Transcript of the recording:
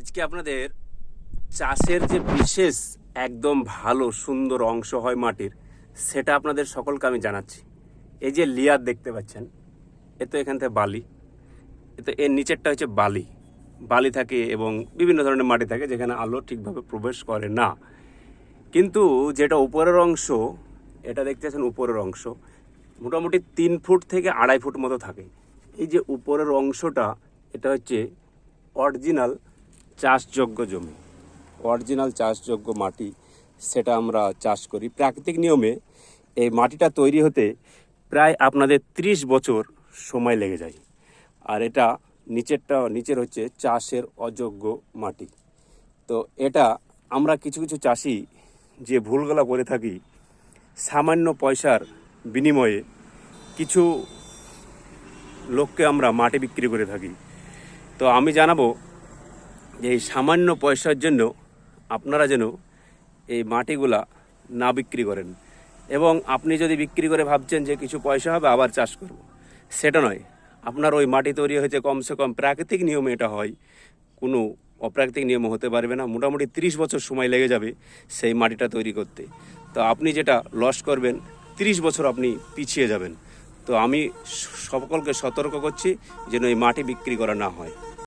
আজকে আপনাদের চাষের যে বিশেষ একদম ভালো, সুন্দর অংশ হয় মাটির, সেটা আপনাদের সকলকে আমি জানাচ্ছি। এই যে লিয়ার দেখতে পাচ্ছেন, এ তো এখান থেকে বালি, এ তো এর নিচেরটা হচ্ছে বালি। বালি থাকে এবং বিভিন্ন ধরনের মাটি থাকে যেখানে আলো ঠিকভাবে প্রবেশ করে না। কিন্তু যেটা উপরের অংশ, এটা দেখতেছেন উপরের অংশ, মোটামুটি তিন ফুট থেকে আড়াই ফুট মতো থাকে। এই যে উপরের অংশটা, এটা হচ্ছে অরিজিনাল চাষযোগ্য জমি। অরিজিনাল চাষযোগ্য মাটি সেটা আমরা চাষ করি। প্রাকৃতিক নিয়মে এই মাটিটা তৈরি হতে প্রায় আপনাদের ত্রিশ বছর সময় লেগে যায়। আর এটা নিচেরটা, নিচের হচ্ছে চাষের অযোগ্য মাটি। তো এটা আমরা কিছু কিছু চাষি যে ভুলগুলো করে থাকি, সামান্য পয়সার বিনিময়ে কিছু লোককে আমরা মাটি বিক্রি করে থাকি। তো আমি জানাব যে এই সামান্য পয়সার জন্য আপনারা যেন এই মাটিগুলা না বিক্রি করেন। এবং আপনি যদি বিক্রি করে ভাবছেন যে কিছু পয়সা হবে, আবার চাষ করব। সেটা নয়। আপনার ওই মাটি তৈরি হয়েছে কমসে কম প্রাকৃতিক নিয়মে এটা হয়। কোনো অপ্রাকৃতিক নিয়মে হতে পারবে না। মোটামুটি তিরিশ বছর সময় লেগে যাবে সেই মাটিটা তৈরি করতে। তো আপনি যেটা লস করবেন, তিরিশ বছর আপনি পিছিয়ে যাবেন। তো আমি সকলকে সতর্ক করছি যেন এই মাটি বিক্রি করা না হয়।